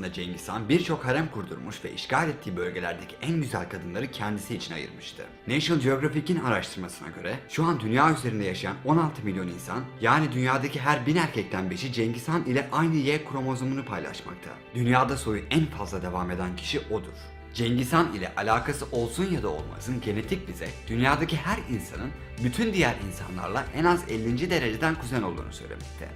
aslında Cengiz Han birçok harem kurdurmuş ve işgal ettiği bölgelerdeki en güzel kadınları kendisi için ayırmıştı. National Geographic'in araştırmasına göre şu an dünya üzerinde yaşayan 16 milyon insan yani dünyadaki her bin erkekten 5'i Cengiz Han ile aynı Y kromozomunu paylaşmakta. Dünyada soyu en fazla devam eden kişi odur. Cengiz Han ile alakası olsun ya da olmasın genetik bize dünyadaki her insanın bütün diğer insanlarla en az 50. dereceden kuzen olduğunu söylemekte.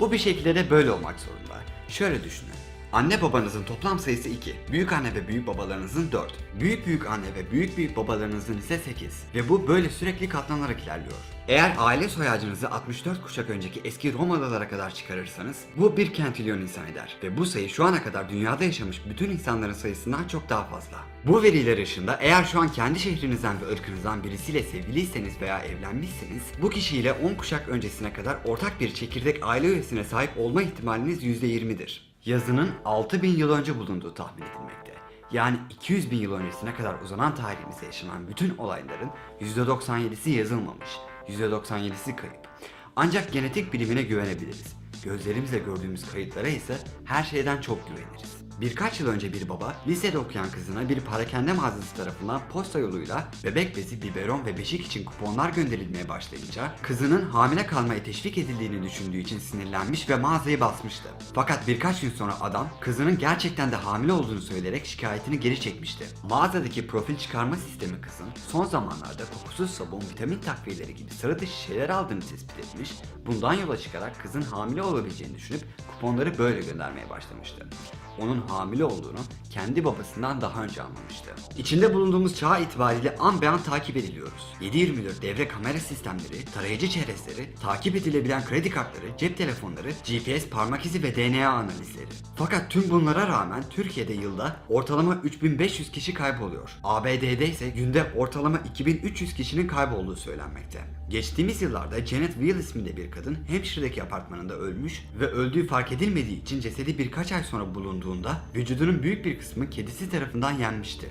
Bu bir şekilde de böyle olmak zorunda. Şöyle düşünün. Anne babanızın toplam sayısı 2. Büyük anne ve büyük babalarınızın 4. Büyük büyük anne ve büyük büyük babalarınızın ise 8. Ve bu böyle sürekli katlanarak ilerliyor. Eğer aile soyacınızı 64 kuşak önceki eski Romalılara kadar çıkarırsanız bu bir kentilyon insan eder. Ve bu sayı şu ana kadar dünyada yaşamış bütün insanların sayısından çok daha fazla. Bu veriler ışığında eğer şu an kendi şehrinizden ve ırkınızdan birisiyle sevgiliyseniz veya evlenmişseniz bu kişiyle 10 kuşak öncesine kadar ortak bir çekirdek aile üyesine sahip olma ihtimaliniz %20'dir. Yazının 6000 yıl önce bulunduğu tahmin edilmekte. Yani 200 bin yıl öncesine kadar uzanan tarihimizde yaşanan bütün olayların %97'si yazılmamış, %97'si kayıp. Ancak genetik bilimine güvenebiliriz. Gözlerimizle gördüğümüz kayıtlara ise her şeyden çok güveniriz. Birkaç yıl önce bir baba lisede okuyan kızına bir parakende mağazası tarafından posta yoluyla bebek bezi, biberon ve beşik için kuponlar gönderilmeye başlayınca kızının hamile kalmaya teşvik edildiğini düşündüğü için sinirlenmiş ve mağazayı basmıştı. Fakat birkaç gün sonra adam kızının gerçekten de hamile olduğunu söyleyerek şikayetini geri çekmişti. Mağazadaki profil çıkarma sistemi kızın son zamanlarda kokusuz sabun, vitamin takviyeleri gibi sıra dışı şeyler aldığını tespit etmiş. Bundan yola çıkarak kızın hamile olabileceğini düşünüp kuponları böyle göndermeye başlamıştı onun hamile olduğunu kendi babasından daha önce anlamıştı. İçinde bulunduğumuz çağ itibariyle an be an takip ediliyoruz. 7-24 devre kamera sistemleri, tarayıcı çerezleri, takip edilebilen kredi kartları, cep telefonları, GPS parmak izi ve DNA analizleri. Fakat tüm bunlara rağmen Türkiye'de yılda ortalama 3500 kişi kayboluyor. ABD'de ise günde ortalama 2300 kişinin kaybolduğu söylenmekte. Geçtiğimiz yıllarda Janet Will isminde bir kadın Hampshire'deki apartmanında ölmüş ve öldüğü fark edilmediği için cesedi birkaç ay sonra bulunduğunda vücudunun büyük bir kısmı kedisi tarafından yenmişti.